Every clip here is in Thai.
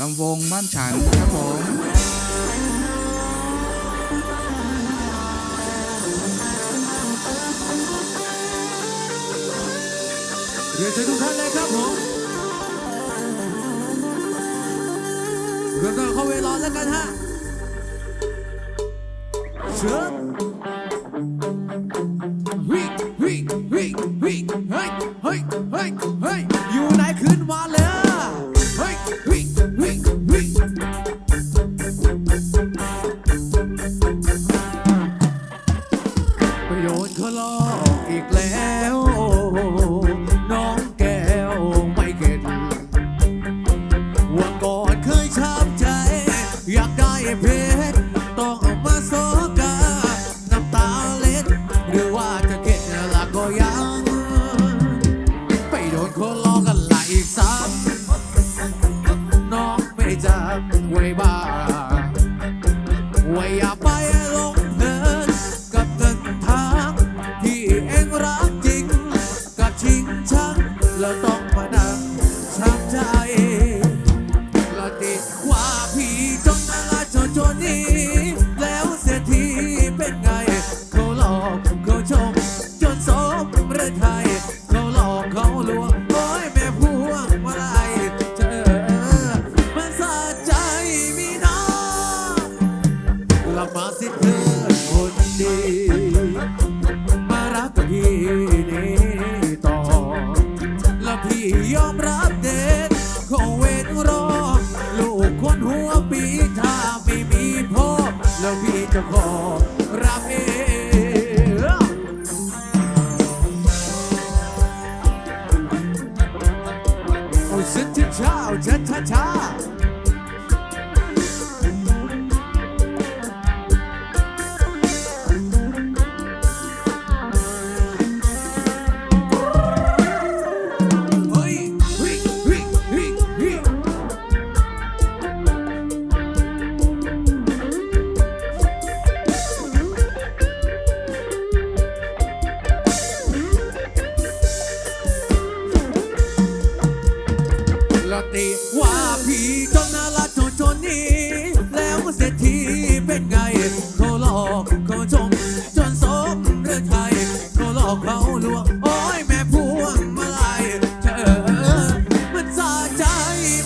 ลำวงบ้านฉันครับผมเรียนเชิญทุกท่านเลยครับผมเริ่มต้นเข้าเวลาแล้วกันฮะเชิญ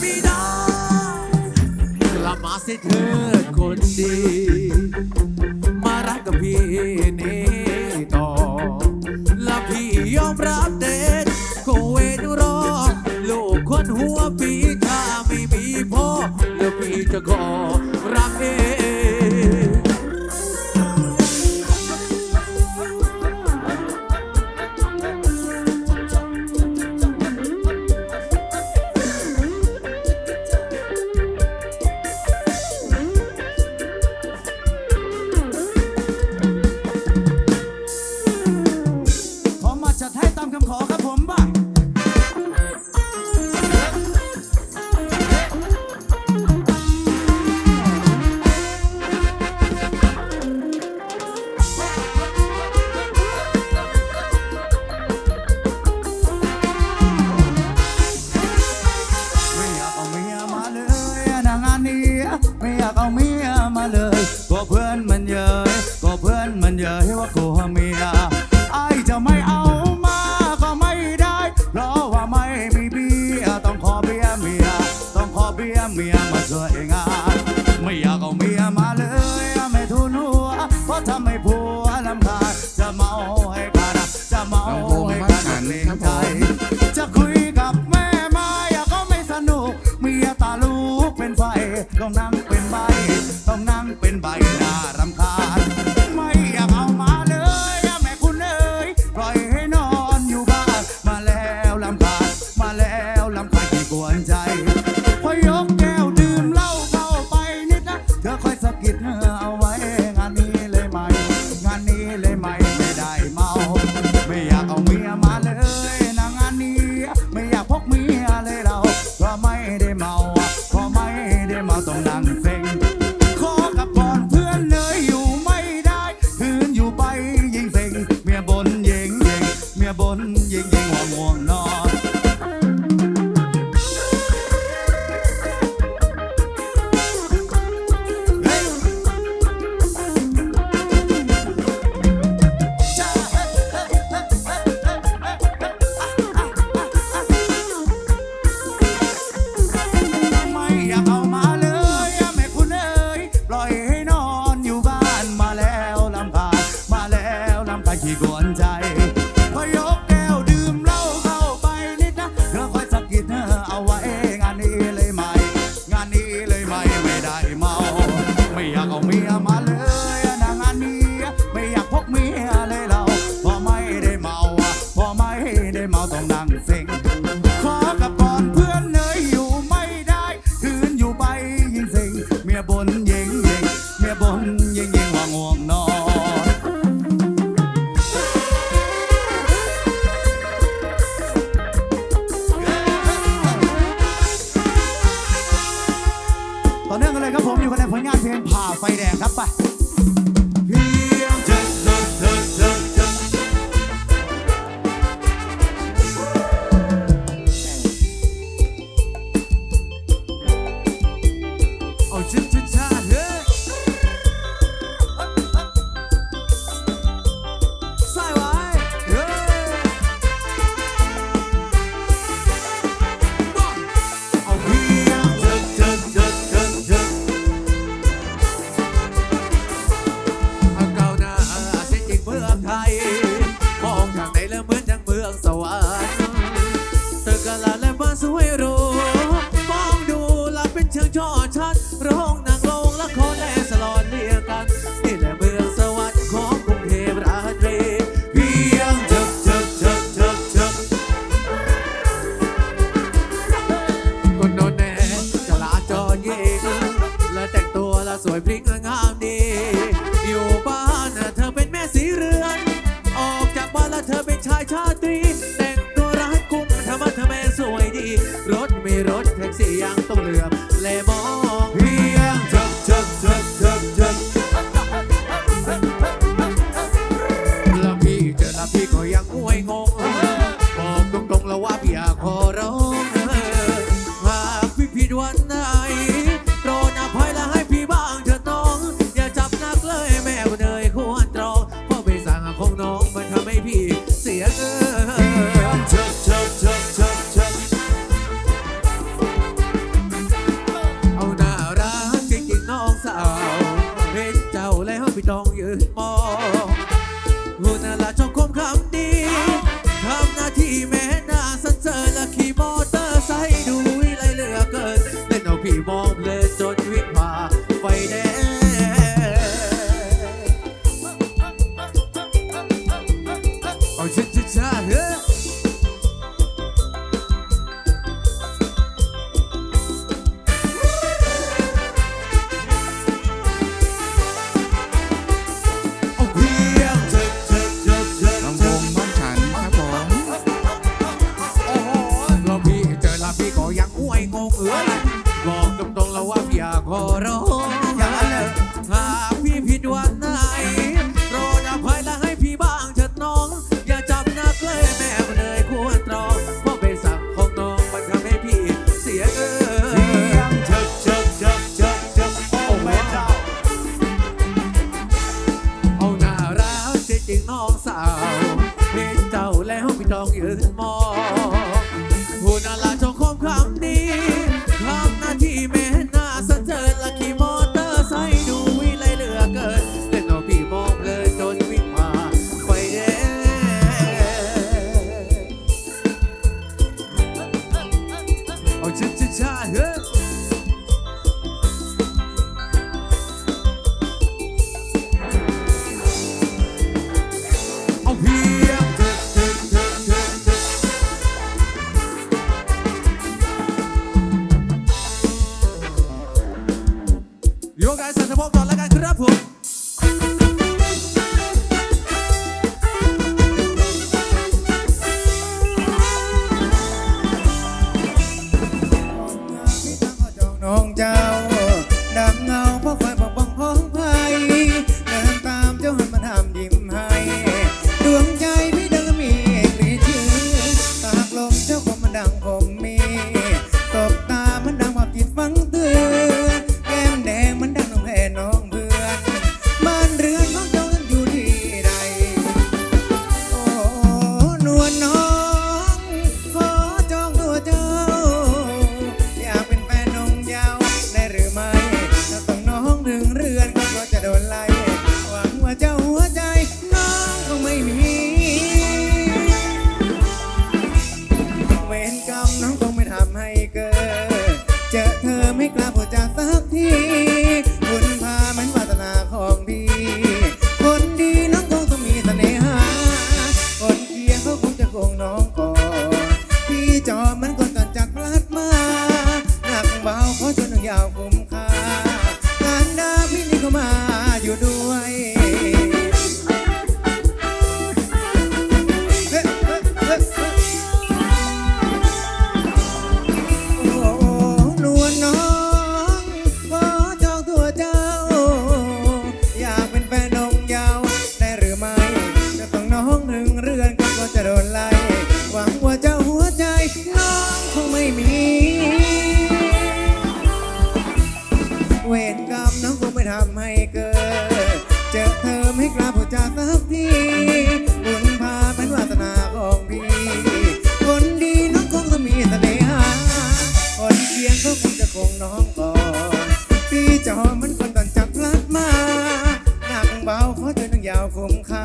ม่ได้กลับมาสิเธอคนดี มารักกับพี่นี่ต่อ และพี่ยอมรับเด็ดโคเวนรอลูกคนหัวปีถ้าไม่มีพ่อแล้วพี่จะขอรักเอง ก็เพื่อนมันเยอะให้ว่ากูเมียไอจะไม่เอามาก็ไม่ได้ เพราะว่าไม่มีเบียต้องขอเบียเมีย ต้องขอเบียเมียมาช่วยงาน ไม่อยากเอาเมียมาเลยไม่ทุนหัวเพราะทำให้ผัวลำคาญจะเมาให้กันจะเมาให้กันเลงใจจะคุยกับแม่มาอยากก็ไม่สนุกเมียตาลูกเป็นไฟก็นั่ง ผลงานเพลงผ่าไฟแดงครับไป สวยรมองดูลับเป็นเชิงช่อชัดร้องนางลงละครและสลอนเรียกัน นี่แหละเมืองสวรรค์ของกรุงเทพราตรีเวียงเถิกเถิกเถิกเถิกเถิกคนโดนแน่จะลาจอยิงและแต่งตัวละสวยพริ้งและงามดี อยู่บ้านเธอเป็นแม่สีเรือน ออกจากบ้านแล้วเธอเป็นชายชาตรี good morning. เวรกรรมน้องคงไม่ทำให้เกิด เจอเธอไม่กล้าพูดจาสักที คนตอนจับลัดมาหนักเบาขอเธอนั่งยาวคงคา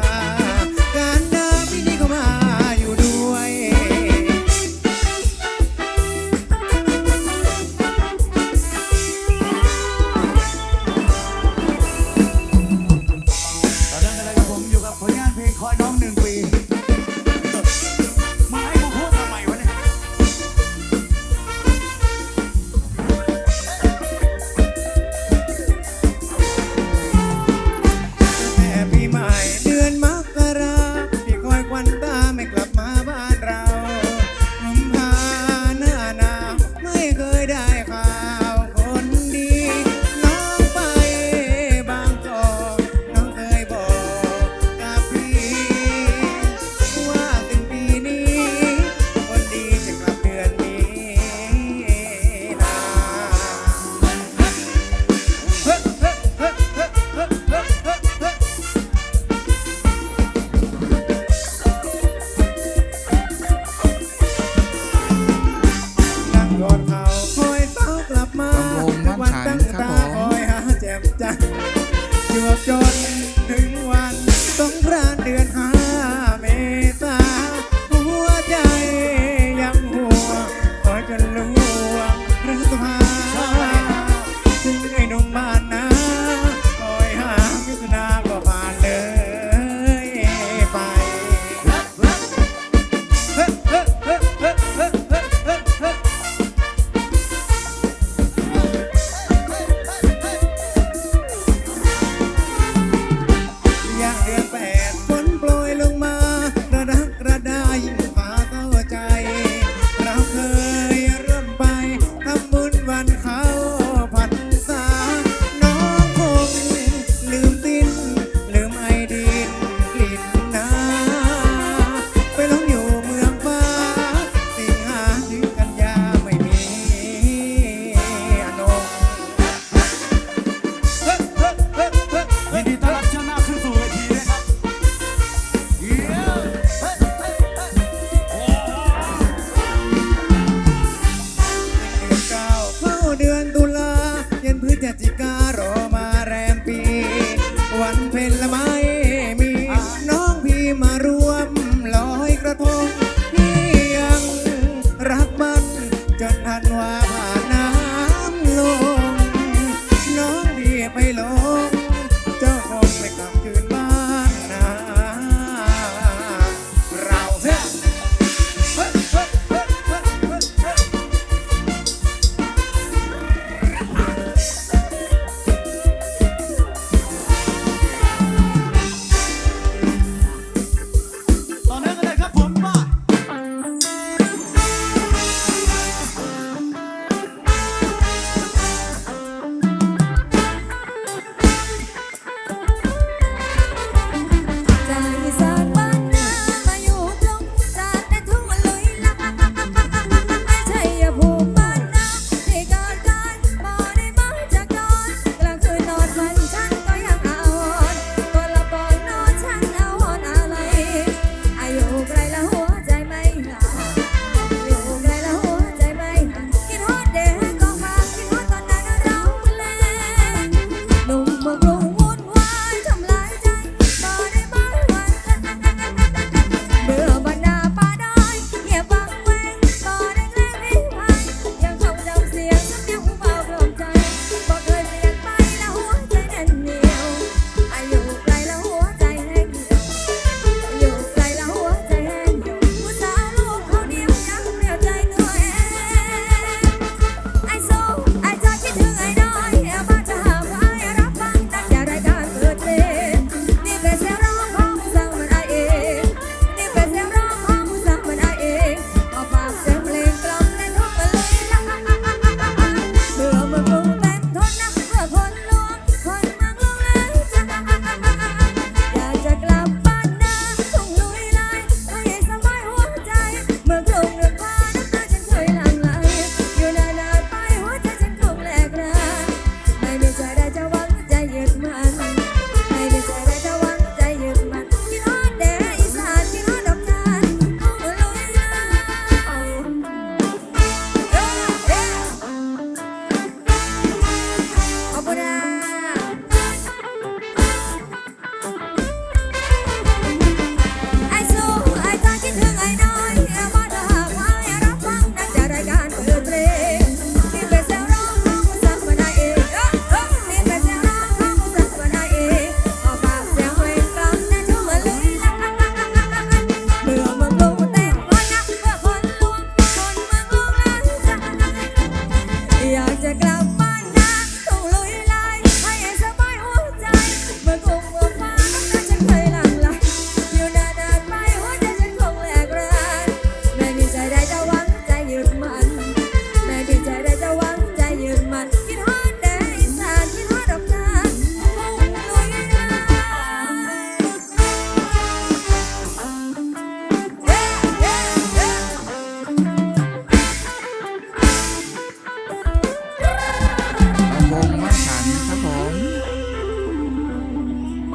回ป